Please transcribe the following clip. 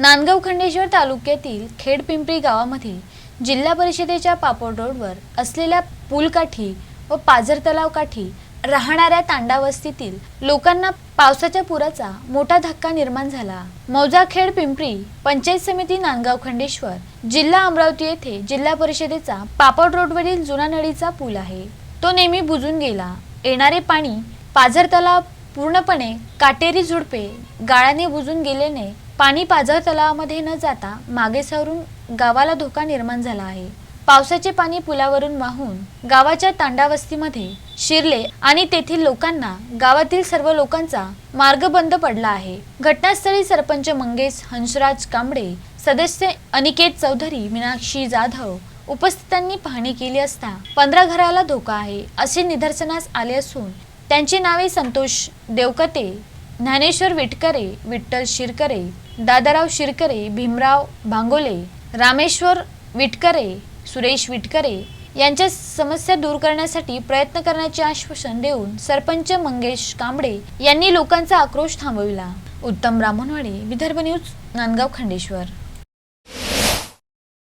नांदगाव खंडेश्वर तालुक्यातील खेडपिंपरी गावामध्ये जिल्हा परिषदेच्या पापड रोडवर असलेल्या पूलकाठी व पाझर तलाव काठी राहणाऱ्या तांडावस्तीतील लोकांना पावसाच्या पुराचा मोठा धक्का निर्माण झाला. मौजाखेड पिंपरी पंचायत समिती नांदगाव खंडेश्वर जिल्हा अमरावती येथे जिल्हा परिषदेचा पापड रोडवरील जुना नळीचा पूल आहे. तो नेहमी बुजून गेला. येणारे पाणी पाझर तलाव पूर्णपणे काटेरी झुडपे गाळाने बुजून गेल्याने पाणी पाझर तलावामध्ये न जाता मागे सरून गावाला धोका निर्माण झाला आहे. पावसाचे पाणी पुलावरून वाहून गावाच्या तांडावस्तीमध्ये शिरले आणि तेथील लोकांना गावातील सर्व लोकांचा मार्ग बंद पडला आहे. घटनास्थळी सरपंच मंगेश हंसराज कांबळे सदस्य अनिकेत चौधरी मीनाक्षी जाधव उपस्थितांनी पाहणी केली असता पंधरा घराला धोका आहे असे निदर्शनास आले असून त्यांची नावे संतोष देवकते ज्ञानेश्वर विटकरे विठ्ठल शिरकरे दादाराव शिरकरे भीमराव भांगोले रामेश्वर विटकरे सुरेश विटकरे यांच्या समस्या दूर करण्यासाठी प्रयत्न करण्याचे आश्वासन देऊन सरपंच मंगेश कांबळे यांनी लोकांचा आक्रोश थांबविला. उत्तम ब्राह्मणवाडे विदर्भ न्यूज नांदगाव खंडेश्वर.